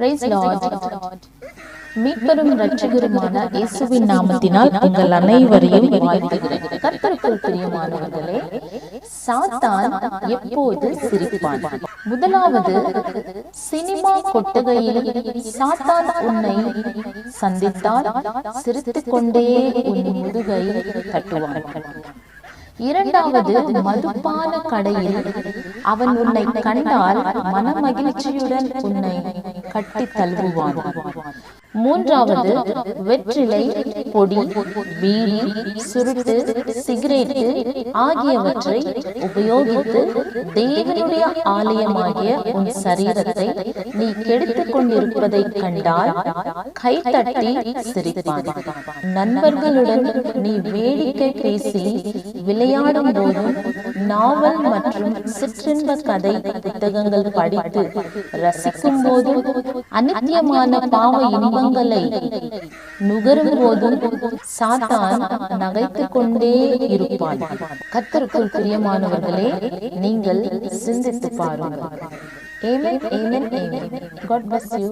Lord. மீட்பெரும் இரட்சகருமான இயேசுவின் நாமத்தினால் உங்கள் அனைவரையும் வாழ்த்துகிறேன். கர்த்தருக்குள் பிரியமானவர்களே சாத்தான் எப்போது சிரிப்பான்? முதலாவது சினிமா கொட்டகையில் சாத்தான் உன்னை சந்தித்தால் சிரித்துக் கொண்டே உன் முதுகை தட்டுவான். இரண்டாவது மதுபான கடையில் அவன் உன்னை கண்டால் மனமகிழ்ச்சியுடன் உன்னை கட்டி தழுவுவான் மூன்றாவது வெற்றிலை பொடி பீடி சுருட்டு சிகரெட்டு ஆகியவற்றை உபயோகித்து தேவனுடைய ஆலயமாகிய உன் சரீரத்தை நீ கெடுத்துக் கொண்டிருப்பதை கண்டால் கைத்தட்டி சிரிப்பான். நண்பர்களுடன் நீ வேடிக்கை பேசி விளையாடும் போதும் நாவல் மற்றும் சிற்றின்ப கதை புத்தகங்கள் படித்து ரசிக்கும் போதும் அநித்தியமான பாவ இன்பங்களை நுகரும் போதும் சாத்தான் நகைத்துக் கொண்டே இருப்பான் கத்தருக்குள் பிரியமானவர்களே நீங்கள் சிந்தித்து பாருங்கள் Amen, amen, amen. God bless you.